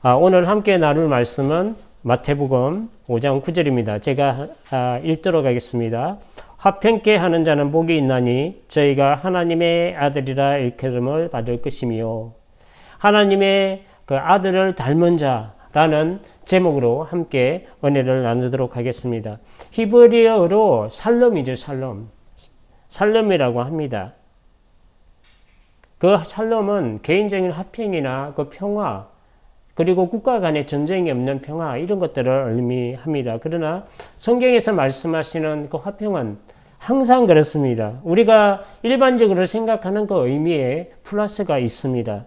아, 오늘 함께 나눌 말씀은 마태복음 5장 9절입니다. 제가 아, 읽도록 하겠습니다. 화평케 하는 자는 복이 있나니 저희가 하나님의 아들이라 일컬음을 받을 것이며 하나님의 그 아들을 닮은 자라는 제목으로 함께 은혜를 나누도록 하겠습니다. 히브리어로 살롬이죠, 살롬. 살롬이라고 합니다. 그 살롬은 개인적인 화평이나 그 평화, 그리고 국가 간의 전쟁이 없는 평화, 이런 것들을 의미합니다. 그러나 성경에서 말씀하시는 그 화평은 항상 그렇습니다. 우리가 일반적으로 생각하는 그 의미에 플러스가 있습니다.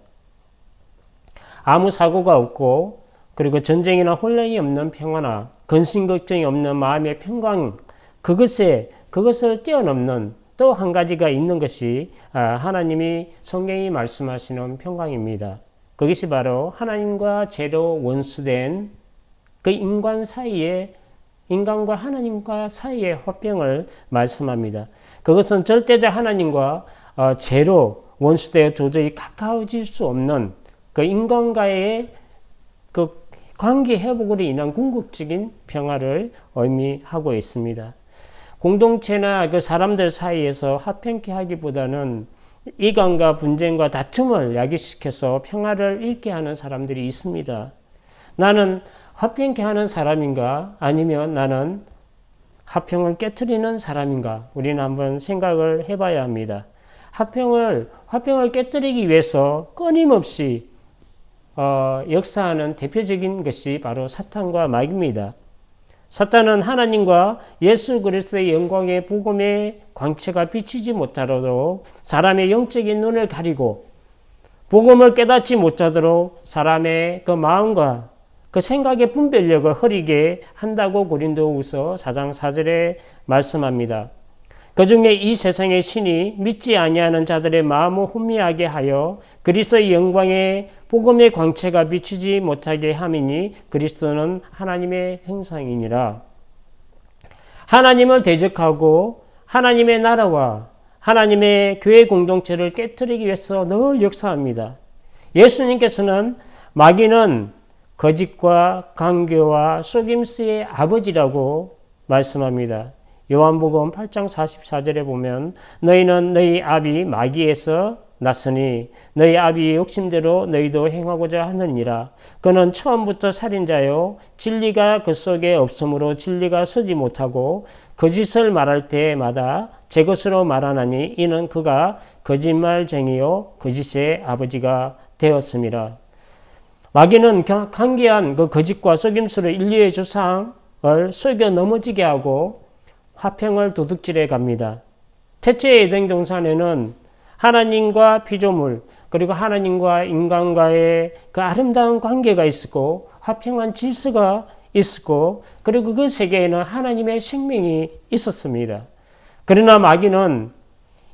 아무 사고가 없고, 그리고 전쟁이나 혼란이 없는 평화나 근심 걱정이 없는 마음의 평강, 그것에, 그것을 뛰어넘는 또 한 가지가 있는 것이 아, 하나님이 성경이 말씀하시는 평강입니다. 그것이 바로 하나님과 제로 원수된 그 인간 사이에 인간과 하나님과 사이의 화평을 말씀합니다. 그것은 절대자 하나님과 어, 제로 원수되어 도저히 가까워질 수 없는 그 인간과의 그 관계 회복으로 인한 궁극적인 평화를 의미하고 있습니다. 공동체나 그 사람들 사이에서 화평케 하기보다는 이간과 분쟁과 다툼을 야기시켜서 평화를 잃게 하는 사람들이 있습니다. 나는 화평케 하는 사람인가? 아니면 나는 화평을 깨뜨리는 사람인가? 우리는 한번 생각을 해봐야 합니다. 화평을, 화평을 깨뜨리기 위해서 끊임없이 어, 역사하는 대표적인 것이 바로 사탄과 마귀입니다. 사탄은 하나님과 예수 그리스도의 영광의 복음의 광채가 비치지 못하도록 사람의 영적인 눈을 가리고 복음을 깨닫지 못하도록 사람의 그 마음과 그 생각의 분별력을 흐리게 한다고 고린도후서 4장 4절에 말씀합니다. 그 중에 이 세상의 신이 믿지 아니하는 자들의 마음을 혼미하게 하여 그리스도의 영광의 복음의 광채가 비치지 못하게 함이니 그리스도는 하나님의 행상이니라. 하나님을 대적하고 하나님의 나라와 하나님의 교회 공동체를 깨뜨리기 위해서 늘 역사합니다. 예수님께서는 마귀는 거짓과 강교와 속임수의 아버지라고 말씀합니다. 요한복음 8장 44절에 보면 너희는 너희 아비 마귀에서 났으니 너희 아비의 욕심대로 너희도 행하고자 하느니라. 그는 처음부터 살인자요 진리가 그 속에 없으므로 진리가 서지 못하고 거짓을 말할 때마다 제 것으로 말하나니 이는 그가 거짓말쟁이요 거짓의 아버지가 되었습니다. 마귀는 강기한 그 거짓과 속임수로 인류의 조상을 속여 넘어지게 하고 화평을 도둑질해 갑니다. 태초의 에덴 동산에는 하나님과 피조물 그리고 하나님과 인간과의 그 아름다운 관계가 있었고 화평한 질서가 있었고 그리고 그 세계에는 하나님의 생명이 있었습니다. 그러나 마귀는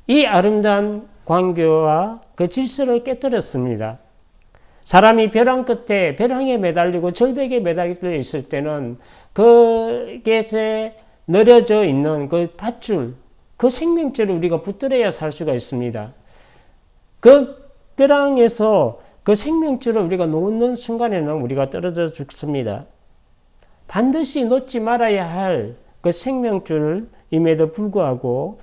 이 아름다운 관계와 그 질서를 깨뜨렸습니다. 사람이 벼랑 끝에 벼랑에 매달리고 절벽에 매달려 있을 때는 그것에 늘어져 있는 그 밧줄, 그 생명줄을 우리가 붙들어야 살 수가 있습니다. 그 벼랑에서 그 생명줄을 우리가 놓는 순간에는 우리가 떨어져 죽습니다. 반드시 놓지 말아야 할 그 생명줄임에도 불구하고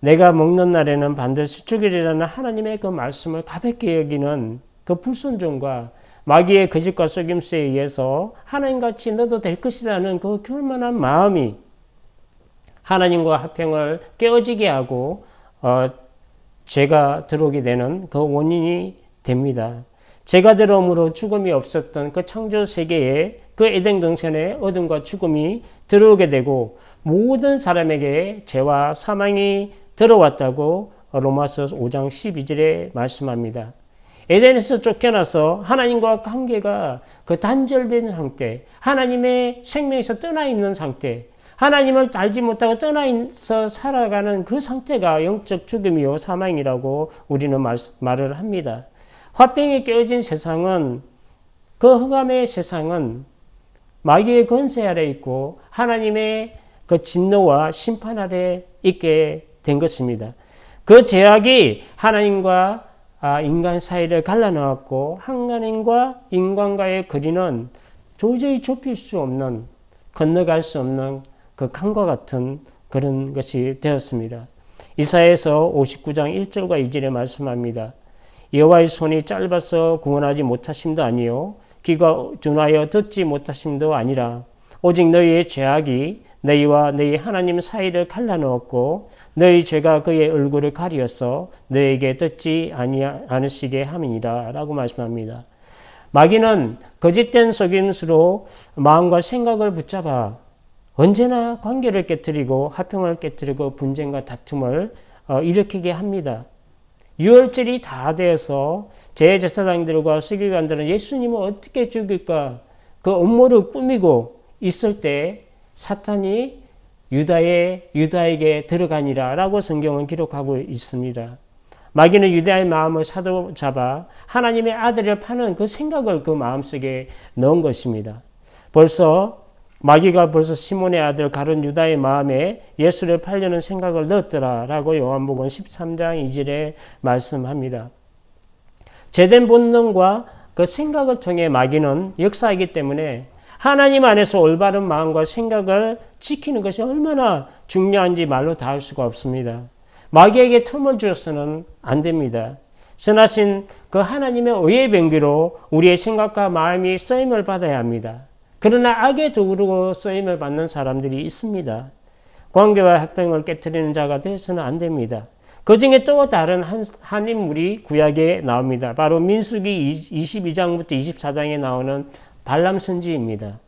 내가 먹는 날에는 반드시 죽이리라는 하나님의 그 말씀을 가볍게 여기는 그 불순종과 마귀의 거짓과 속임수에 의해서 하나님같이 너도 될 것이라는 그 교만한 마음이 하나님과 화평을 깨어지게 하고 어, 죄가 들어오게 되는 그 원인이 됩니다. 죄가 들어옴으로 죽음이 없었던 그 창조 세계에 그 에덴 동산에 어둠과 죽음이 들어오게 되고 모든 사람에게 죄와 사망이 들어왔다고 로마서 5장 12절에 말씀합니다. 에덴에서 쫓겨나서 하나님과 관계가 그 단절된 상태, 하나님의 생명에서 떠나 있는 상태, 하나님을 알지 못하고 떠나서 살아가는 그 상태가 영적 죽음이요 사망이라고 우리는 말, 말을 합니다. 화병에 깨어진 세상은 그 흑암의 세상은 마귀의 권세 아래 있고 하나님의 그 진노와 심판 아래 있게 된 것입니다. 그 제약이 하나님과 아, 인간 사이를 갈라놓았고 한간인과 인간과의 거리는 도저히 좁힐 수 없는 건너갈 수 없는 그 강과 같은 그런 것이 되었습니다. 이사에서 59장 1절과 2절에 말씀합니다. 여호와의 손이 짧아서 구원하지 못하심도 아니요 귀가 둔하여 듣지 못하심도 아니라 오직 너희의 죄악이 너희와 너희 하나님 사이를 갈라놓았고 너희 죄가 그의 얼굴을 가리어서 너에게 듣지 않으시게 함이니라 라고 말씀합니다. 마귀는 거짓된 속임수로 마음과 생각을 붙잡아 언제나 관계를 깨뜨리고 화평을 깨뜨리고 분쟁과 다툼을 어, 일으키게 합니다. 유월절이 다 되어서 제제사장들과 서기관들은 예수님을 어떻게 죽일까 그 음모를 꾸미고 있을 때 사탄이 유다의 유다에게 들어가니라라고 성경은 기록하고 있습니다. 마귀는 유다의 마음을 사로잡아 하나님의 아들을 파는 그 생각을 그 마음속에 넣은 것입니다. 벌써 마귀가 벌써 시몬의 아들 가룟 유다의 마음에 예수를 팔려는 생각을 넣었더라라고 요한복음 13장 2절에 말씀합니다. 제된 본능과 그 생각을 통해 마귀는 역사하기 때문에 하나님 안에서 올바른 마음과 생각을 지키는 것이 얼마나 중요한지 말로 다 할 수가 없습니다. 마귀에게 틈을 주어서는 안 됩니다. 선하신 그 하나님의 의의 병기로 우리의 생각과 마음이 쓰임을 받아야 합니다. 그러나 악의 도구로 쓰임을 받는 사람들이 있습니다. 관계와 협병을 깨뜨리는 자가 되어서는 안 됩니다. 그 중에 또 다른 한, 한 인물이 구약에 나옵니다. 바로 민수기 22장부터 24장에 나오는 발람 선지입니다.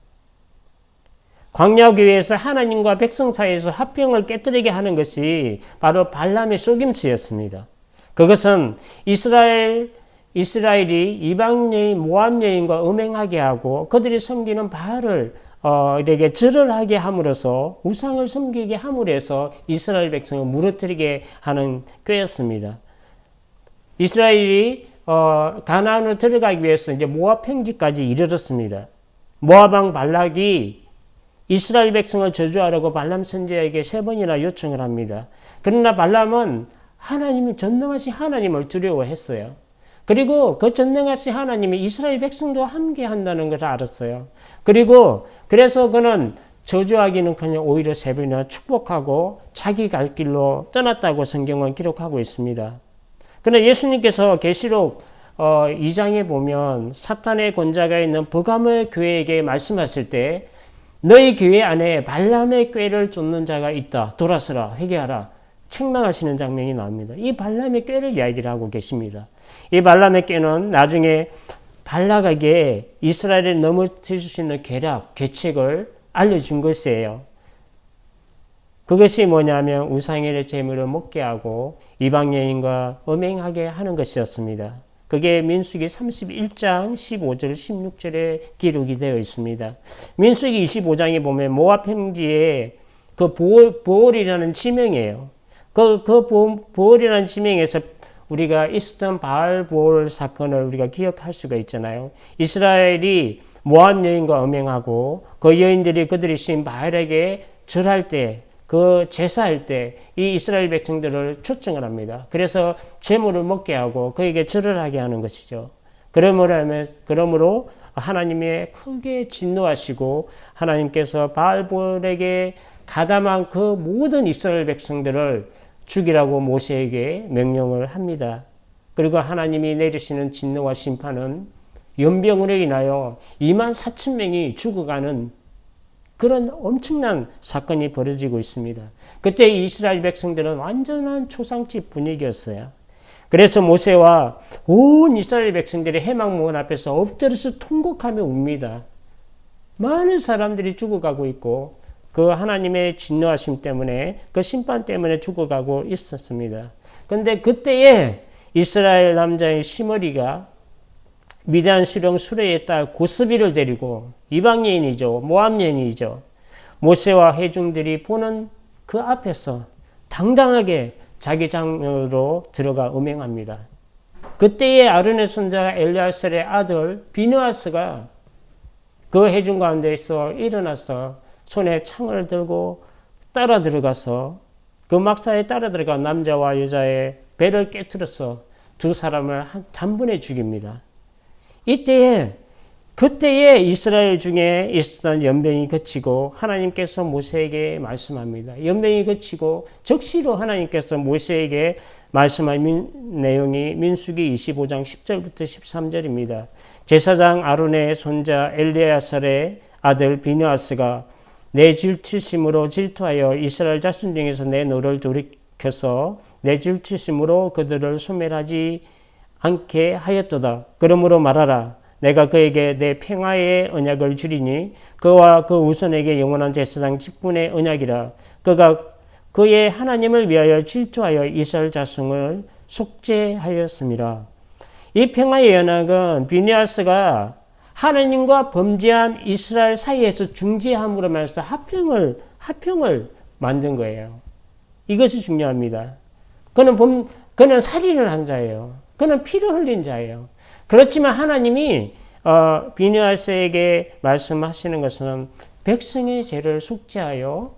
광야교회에서 하나님과 백성 사이에서 합병을 깨뜨리게 하는 것이 바로 발람의 속임수였습니다. 그것은 이스라엘 이스라엘이 이방 여인 모압 여인과 음행하게 하고 그들이 섬기는 바알을 어, 이렇게 절을 하게 함으로써 우상을 섬기게 함으로써 이스라엘 백성을 무너뜨리게 하는 꾀였습니다. 이스라엘이 어, 가나안으로 들어가기 위해서 이제 모압 평지까지 이르렀습니다. 모압왕 발락이 이스라엘 백성을 저주하라고 발람 선지에게 세 번이나 요청을 합니다. 그러나 발람은 하나님을 전능하신 하나님을 두려워했어요. 그리고 그 전능하신 하나님이 이스라엘 백성도 함께 한다는 것을 알았어요. 그리고 그래서 그는 저주하기는 그냥 오히려 세 번이나 축복하고 자기 갈 길로 떠났다고 성경은 기록하고 있습니다. 그러나 예수님께서 계시록 어, 2장에 보면 사탄의 권자가 있는 버가모의 교회에게 말씀하실 때 너희 교회 안에 발람의 꾀를 쫓는 자가 있다. 돌아서라. 회개하라. 책망하시는 장면이 나옵니다. 이 발람의 꾀를 이야기를 하고 계십니다. 이 발람의 꾀는 나중에 발락에게 이스라엘을 넘어뜨릴 수 있는 계략, 계책을 알려준 것이에요. 그것이 뭐냐면 우상의 재물을 먹게 하고 이방 여인과 음행하게 하는 것이었습니다. 그게 민수기 31장 15절 16절에 기록이 되어 있습니다. 민수기 25장에 보면 모압 평지에 그 보월, 보월이라는 지명이에요. 그, 그 보월이라는 지명에서 우리가 있었던 바알 보월 사건을 우리가 기억할 수가 있잖아요. 이스라엘이 모압 여인과 음행하고 그 여인들이 그들이 신 바알에게 절할 때 그 제사할 때 이 이스라엘 백성들을 초청을 합니다. 그래서 재물을 먹게 하고 그에게 절을 하게 하는 것이죠. 그러므로 그러므로 하나님의 크게 진노하시고 하나님께서 바알볼에게 가담한 그 모든 이스라엘 백성들을 죽이라고 모세에게 명령을 합니다. 그리고 하나님이 내리시는 진노와 심판은 연병으로 인하여 2만 4천 명이 죽어가는 그런 엄청난 사건이 벌어지고 있습니다. 그때 이스라엘 백성들은 완전한 초상집 분위기였어요. 그래서 모세와 온 이스라엘 백성들이 해망문 앞에서 엎드려서 통곡하며 웁니다. 많은 사람들이 죽어가고 있고 그 하나님의 진노하심 때문에 그 심판 때문에 죽어가고 있었습니다. 그런데 그때에 이스라엘 남자의 시머리가 미대한 수령 수레에 딸 고스비를 데리고 이방 여인이죠. 모함 여인이죠. 모세와 회중들이 보는 그 앞에서 당당하게 자기 장면으로 들어가 음행합니다. 그때의 아론의 손자 엘리아셀의 아들 비누아스가 그 회중 가운데서 일어나서 손에 창을 들고 따라 들어가서 그 막사에 따라 들어가 남자와 여자의 배를 깨뜨려서 두 사람을 한 단번에 죽입니다. 이때에 그때에 이스라엘 중에 있었던 연병이 그치고 하나님께서 모세에게 말씀합니다. 연병이 그치고 적시로 하나님께서 모세에게 말씀한 민, 내용이 민수기 25장 10절부터 13절입니다. 제사장 아론의 손자 엘리아살의 아들 비누아스가 내 질투심으로 질투하여 이스라엘 자손 중에서 내 노를 돌이켜서 내 질투심으로 그들을 소멸하지 않게 하였도다. 그러므로 말하라. 내가 그에게 내 평화의 언약을 주리니 그와 그 우선에게 영원한 제사장 직분의 언약이라. 그가 그의 하나님을 위하여 질투하여 이스라엘 자손을 속죄하였습니다. 이 평화의 언약은 비니아스가 하나님과 범죄한 이스라엘 사이에서 중재함으로 말해서 합평을 합평을 만든 거예요. 이것이 중요합니다. 그는 범, 그는 살인을 한 자예요. 그는 피를 흘린 자예요. 그렇지만 하나님이 어, 비니아스에게 말씀하시는 것은 백성의 죄를 속죄하여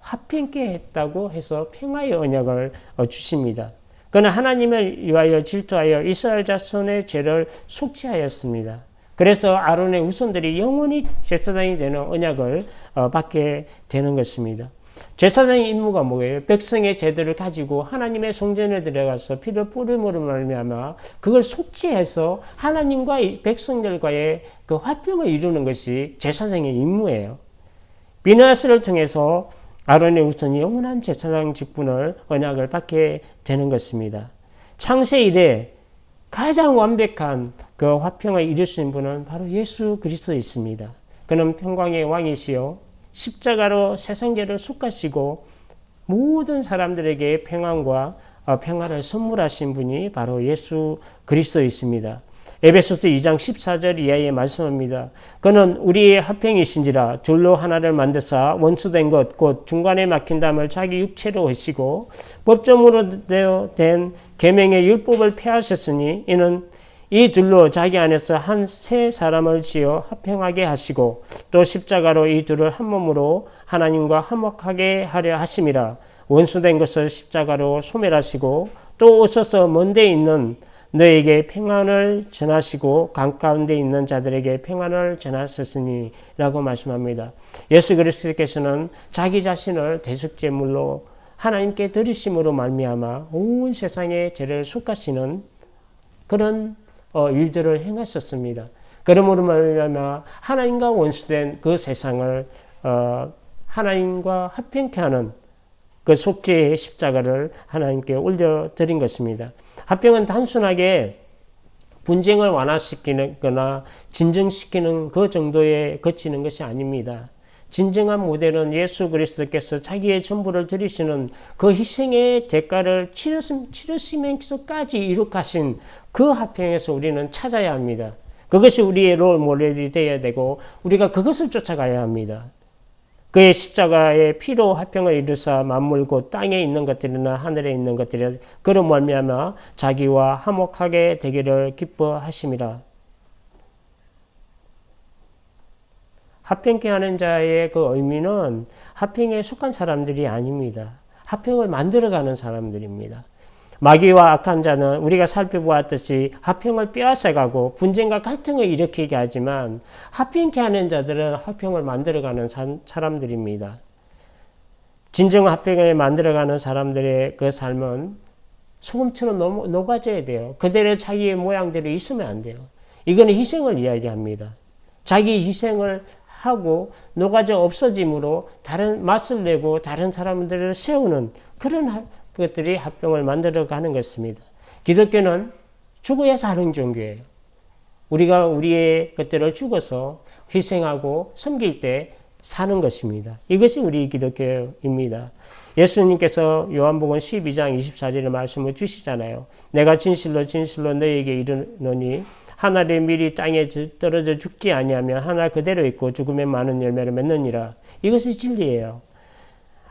화평케 했다고 해서 평화의 언약을 어, 주십니다. 그는 하나님을 위하여 질투하여 이스라엘 자손의 죄를 속죄하였습니다. 그래서 아론의 후손들이 영원히 제사장이 되는 언약을 어, 받게 되는 것입니다. 제사장의 임무가 뭐예요? 백성의 제들을 가지고 하나님의 성전에 들어가서 피를 뿌림으로 말미암아 그걸 속죄해서 하나님과 백성들과의 그 화평을 이루는 것이 제사장의 임무예요. 비나스를 통해서 아론의 후손이 영원한 제사장 직분을 언약을 받게 되는 것입니다. 창세 이래 가장 완벽한 그 화평을 이루신 분은 바로 예수 그리스도이십니다. 그는 평강의 왕이시요 십자가로 세상계를 속가시고 모든 사람들에게 평안과 어, 평화를 선물하신 분이 바로 예수 그리스도이십니다. 에베소서 2장 14절 이하에 말씀합니다. 그는 우리의 합평이신지라 둘로 하나를 만드사 원수된 것 곧 중간에 막힌 담을 자기 육체로 하시고 법정으로 된 계명의 율법을 폐하셨으니 이는 이 둘로 자기 안에서 한 세 사람을 지어 합평하게 하시고 또 십자가로 이 둘을 한 몸으로 하나님과 화목하게 하려 하심이라 원수된 것을 십자가로 소멸하시고 또 오셔서 먼데 있는 너에게 평안을 전하시고 강 가운데 있는 자들에게 평안을 전하셨으니 라고 말씀합니다. 예수 그리스도께서는 자기 자신을 대속제물로 하나님께 드리심으로 말미암아 온 세상의 죄를 속하시는 그런 어, 일들을 행하셨습니다. 그러므로 말미암아 하나님과 원수된 그 세상을 어, 하나님과 합평케 하는 그 속죄의 십자가를 하나님께 올려드린 것입니다. 합병은 단순하게 분쟁을 완화시키거나 진정시키는 그 정도에 그치는 것이 아닙니다. 진정한 모델은 예수 그리스도께서 자기의 전부를 드리시는 그 희생의 대가를 치르시면서까지 이룩하신 그 합평에서 우리는 찾아야 합니다. 그것이 우리의 롤 모델이 되어야 되고 우리가 그것을 쫓아가야 합니다. 그의 십자가의 피로 화평을 이루사 만물 곧 땅에 있는 것들이나 하늘에 있는 것들이 그로 말미암아 자기와 화목하게 되기를 기뻐하심이라. 합평케 하는 자의 그 의미는 합평에 속한 사람들이 아닙니다. 합평을 만들어가는 사람들입니다. 마귀와 악한 자는 우리가 살펴보았듯이 합평을 빼앗아가고 분쟁과 갈등을 일으키게 하지만 합평케 하는 자들은 합평을 만들어가는 사람들입니다. 진정 합평을 만들어가는 사람들의 그 삶은 소금처럼 녹아져야 돼요. 그대로 자기의 모양대로 있으면 안 돼요. 이거는 희생을 이야기합니다. 자기 희생을 하고 녹아져 없어짐으로 다른 맛을 내고 다른 사람들을 세우는 그런 그것들이 합병을 만들어 가는 것입니다. 기독교는 죽어야 사는 종교예요. 우리가 우리의 것들을 죽어서 희생하고 섬길 때 사는 것입니다. 이것이 우리 기독교입니다. 예수님께서 요한복음 12장 24절의 말씀을 주시잖아요. 내가 진실로 진실로 너에게 이르노니 하나의 밀이 땅에 떨어져 죽지 아니하면 하나 그대로 있고 죽음에 많은 열매를 맺느니라. 이것이 진리예요.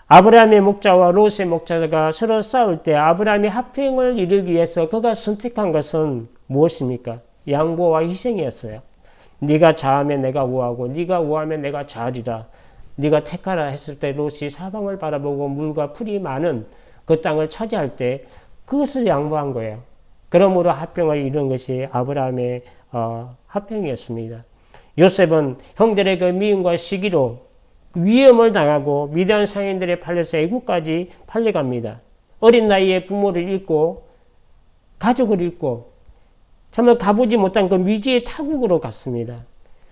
아브라함의 목자와 롯의 목자가 서로 싸울 때 아브라함이 합평을 이루기 위해서 그가 선택한 것은 무엇입니까? 양보와 희생이었어요. 네가 자하면 내가 우하고 네가 우하면 내가 자하리라. 네가 택하라 했을 때 롯이 사방을 바라보고 물과 풀이 많은 그 땅을 차지할 때 그것을 양보한 거예요. 그러므로 합병을 이룬 것이 아브라함의 어, 합병이었습니다. 요셉은 형들의 그 미움과 시기로 위험을 당하고 미대한 상인들의 팔려서 애국까지 팔려갑니다. 어린 나이에 부모를 잃고 가족을 잃고 정말 가보지 못한 그 미지의 타국으로 갔습니다.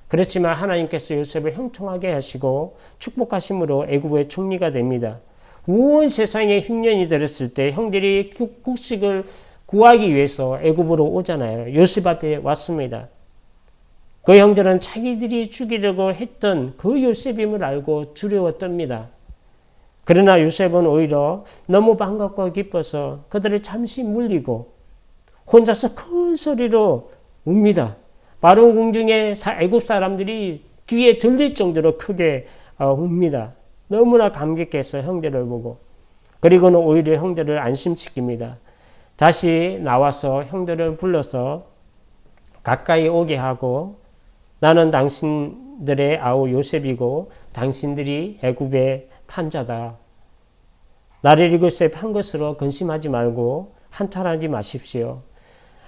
그렇지만 하나님께서 요셉을 형통하게 하시고 축복하심으로 애굽의 총리가 됩니다. 온 세상에 흉년이 들었을 때 형들이 곡식을 구하기 위해서 애굽으로 오잖아요. 요셉 앞에 왔습니다. 그 형들은 자기들이 죽이려고 했던 그 요셉임을 알고 두려웠답니다. 그러나 요셉은 오히려 너무 반갑고 기뻐서 그들을 잠시 물리고 혼자서 큰 소리로 웁니다. 바로 궁중에 애굽 사람들이 귀에 들릴 정도로 크게 어, 웁니다. 너무나 감격해서 형제를 보고 그리고는 오히려 형제를 안심시킵니다. 다시 나와서 형들을 불러서 가까이 오게 하고 나는 당신들의 아우 요셉이고 당신들이 애굽의 판자다. 나를 이곳에 판 것으로 근심하지 말고 한탄하지 마십시오.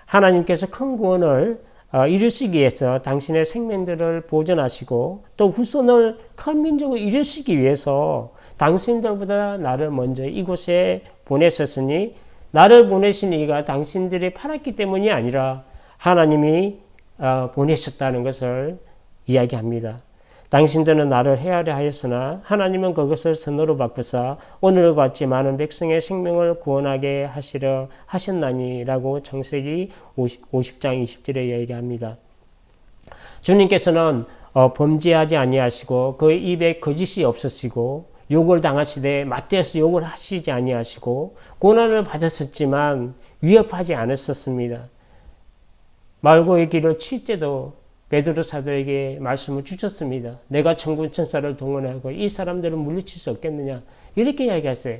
하나님께서 큰 구원을 어, 이루시기 위해서 당신의 생명들을 보존하시고 또 후손을 큰 민족을 이루시기 위해서 당신들보다 나를 먼저 이곳에 보내셨으니 나를 보내신 이가 당신들이 팔았기 때문이 아니라 하나님이 어, 보내셨다는 것을 이야기합니다. 당신들은 나를 헤아려 하였으나 하나님은 그것을 선으로 바꾸사 오늘 같이 많은 백성의 생명을 구원하게 하시려 하셨나니라고 창세기 50, 50장 20절에 얘기합니다. 주님께서는 어, 범죄하지 아니하시고 그 입에 거짓이 없으시고 욕을 당하시되 맞대어서 욕을 하시지 아니하시고 고난을 받았었지만 위협하지 않았었습니다. 말고의 길을 칠 때도 베드로 사도에게 말씀을 주셨습니다. 내가 천군 천사를 동원하고 이 사람들을 물리칠 수 없겠느냐 이렇게 이야기했어요.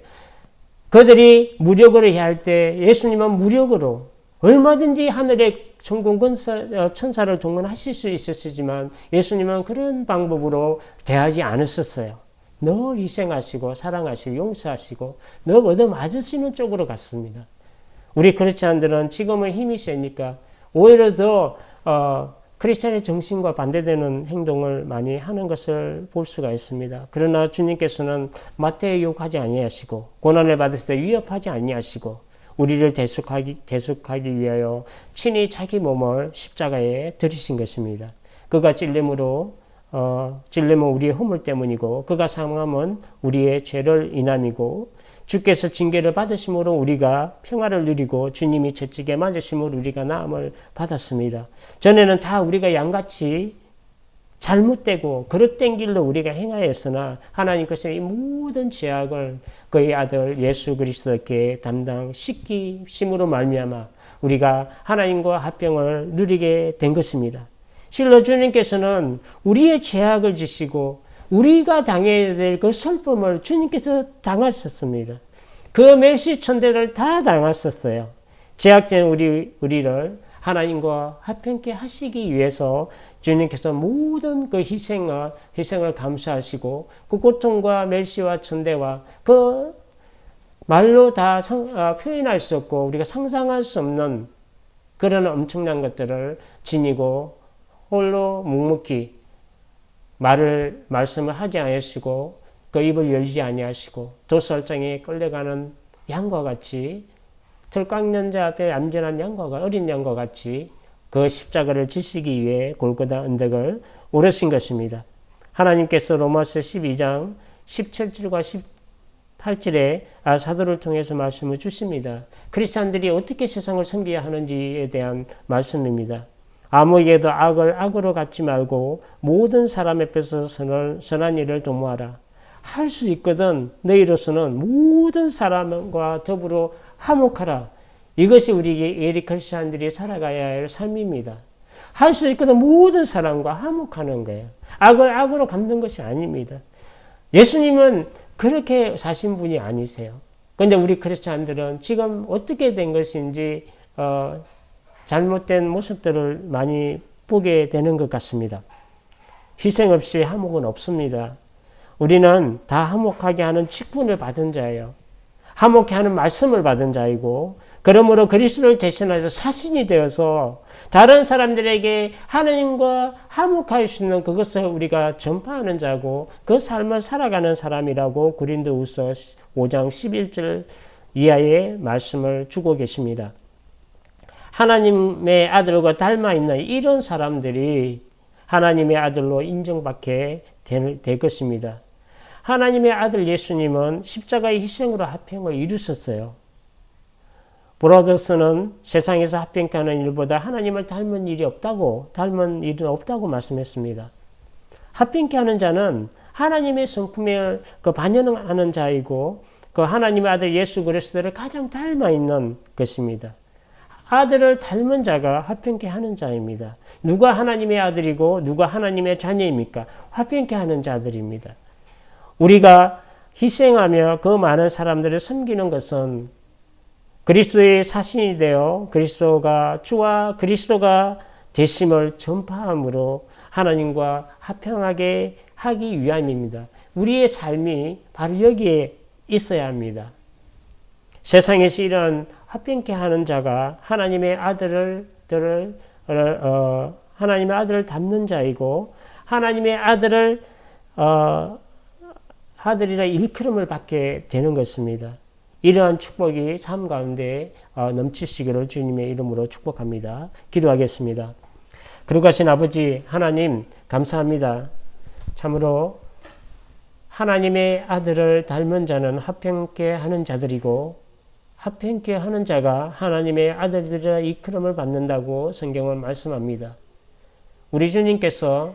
그들이 무력으로 해야 할 때 예수님은 무력으로 얼마든지 하늘의 천군 어, 천사를 동원하실 수 있었지만 예수님은 그런 방법으로 대하지 않으셨어요. 너 희생하시고 사랑하시고 용서하시고 너 얻어 맞으시는 쪽으로 갔습니다. 우리 크리스찬들은 지금은 힘이 세니까 오히려 더 어, 크리스찬의 정신과 반대되는 행동을 많이 하는 것을 볼 수가 있습니다. 그러나 주님께서는 마태에 욕하지 아니하시고 고난을 받았을 때 위협하지 아니하시고 우리를 대속하기, 대속하기 위하여 친히 자기 몸을 십자가에 들이신 것입니다. 그가 찔림으로 어, 찔림은 우리의 허물 때문이고 그가 상함은 우리의 죄를 인함이고 주께서 징계를 받으심으로 우리가 평화를 누리고 주님이 채찍에 맞으심으로 우리가 나음을 받았습니다. 전에는 다 우리가 양같이 잘못되고 그릇된 길로 우리가 행하였으나 하나님께서 이 모든 죄악을 그의 아들 예수 그리스도께 담당 씻기심으로 말미암아 우리가 하나님과 합병을 누리게 된 것입니다. 실로 주님께서는 우리의 죄악을 지시고 우리가 당해야 될 그 슬픔을 주님께서 당하셨습니다. 그 멸시 천대를 다 당하셨어요. 죄악된 우리, 우리를 하나님과 합평케 하시기 위해서 주님께서 모든 그 희생을, 희생을 감수하시고 그 고통과 멸시와 천대와 그 말로 다 상, 아, 표현할 수 없고 우리가 상상할 수 없는 그런 엄청난 것들을 지니고 홀로 묵묵히 말을 말씀을 하지 않으시고 그 입을 열지 아니하시고 도설장에 끌려가는 양과 같이 털 깎는 자 앞에 얌전한 양과 어린 양과 같이 그 십자가를 지시기 위해 골고다 언덕을 오르신 것입니다. 하나님께서 로마서 12장 17절과 18절에 아, 사도를 통해서 말씀을 주십니다. 크리스찬들이 어떻게 세상을 섬겨야 하는지에 대한 말씀입니다. 아무에게도 악을 악으로 갚지 말고 모든 사람 앞에서 선을, 선한 일을 도모하라. 할 수 있거든 너희로서는 모든 사람과 더불어 화목하라. 이것이 우리 예리 크리스찬들이 살아가야 할 삶입니다. 할 수 있거든 모든 사람과 화목하는 거예요. 악을 악으로 갚는 것이 아닙니다. 예수님은 그렇게 사신 분이 아니세요. 근데 우리 크리스찬들은 지금 어떻게 된 것인지 어, 잘못된 모습들을 많이 보게 되는 것 같습니다. 희생 없이 화목은 없습니다. 우리는 다 화목하게 하는 직분을 받은 자예요. 화목케 하는 말씀을 받은 자이고 그러므로 그리스도를 대신해서 사신이 되어서 다른 사람들에게 하나님과 화목할 수 있는 그것을 우리가 전파하는 자고 그 삶을 살아가는 사람이라고 고린도후서 5장 11절 이하의 말씀을 주고 계십니다. 하나님의 아들과 닮아 있는 이런 사람들이 하나님의 아들로 인정받게 될, 될 것입니다. 하나님의 아들 예수님은 십자가의 희생으로 합평을 이루셨어요. 브로더스는 세상에서 합평하는 일보다 하나님을 닮은 일이 없다고, 닮은 일은 없다고 말씀했습니다. 합평케 하는 자는 하나님의 성품을 그 반영하는 자이고, 그 하나님의 아들 예수 그리스도를 가장 닮아 있는 것입니다. 아들을 닮은 자가 화평케 하는 자입니다. 누가 하나님의 아들이고 누가 하나님의 자녀입니까? 화평케 하는 자들입니다. 우리가 희생하며 그 많은 사람들을 섬기는 것은 그리스도의 사신이 되어 그리스도가 주와 그리스도가 되심을 전파함으로 하나님과 화평하게 하기 위함입니다. 우리의 삶이 바로 여기에 있어야 합니다. 세상에서 이런 화평케 하는 자가 하나님의 아들을 들을 어, 하나님의 아들을 담는 자이고 하나님의 아들을 어, 아들이라 일컬음을 받게 되는 것입니다. 이러한 축복이 삶 가운데 어, 넘치시기를 주님의 이름으로 축복합니다. 기도하겠습니다. 그러가신 아버지 하나님 감사합니다. 참으로 하나님의 아들을 닮은 자는 화평케 하는 자들이고 화평케 하는 자가 하나님의 아들들의 이끌음을 받는다고 성경은 말씀합니다. 우리 주님께서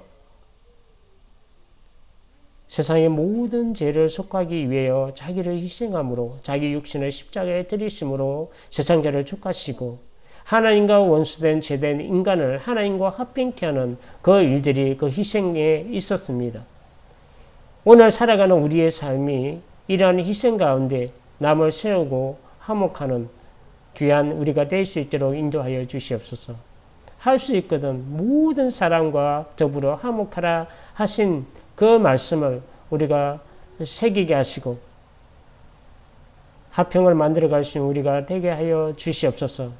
세상의 모든 죄를 속하기 위하여 자기를 희생함으로 자기 육신을 십자가에 들이심으로 세상 죄를 족하시고 하나님과 원수된 죄된 인간을 하나님과 합병케 하는 그 일들이 그 희생에 있었습니다. 오늘 살아가는 우리의 삶이 이러한 희생 가운데 남을 세우고 화목하는 귀한 우리가 될 수 있도록 인도하여 주시옵소서. 할 수 있거든 모든 사람과 더불어 화목하라 하신 그 말씀을 우리가 새기게 하시고 화평을 만들어 갈 수 있는 우리가 되게 하여 주시옵소서.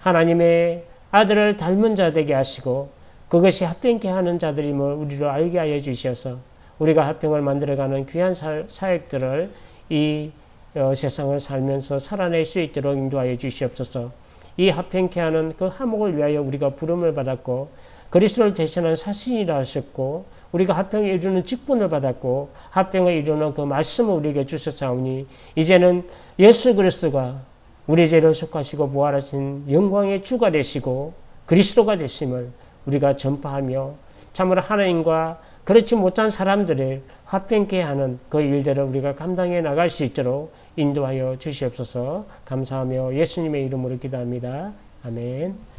하나님의 아들을 닮은 자 되게 하시고 그것이 합평케 하는 자들임을 우리로 알게 하여 주셔서 우리가 화평을 만들어가는 귀한 사역들을 이 어, 세상을 살면서 살아낼 수 있도록 인도하여 주시옵소서. 이 화평케 하는 그 화목을 위하여 우리가 부름을 받았고 그리스도를 대신한 사신이라 하셨고 우리가 화평에 이루는 직분을 받았고 화평을 이루는 그 말씀을 우리에게 주셨사오니 이제는 예수 그리스도가 우리 죄를 속하시고 부활하신 영광의 주가 되시고 그리스도가 되심을 우리가 전파하며 참으로 하나님과 그렇지 못한 사람들을 화평케 하는 그 일들을 우리가 감당해 나갈 수 있도록 인도하여 주시옵소서 감사하며 예수님의 이름으로 기도합니다. 아멘.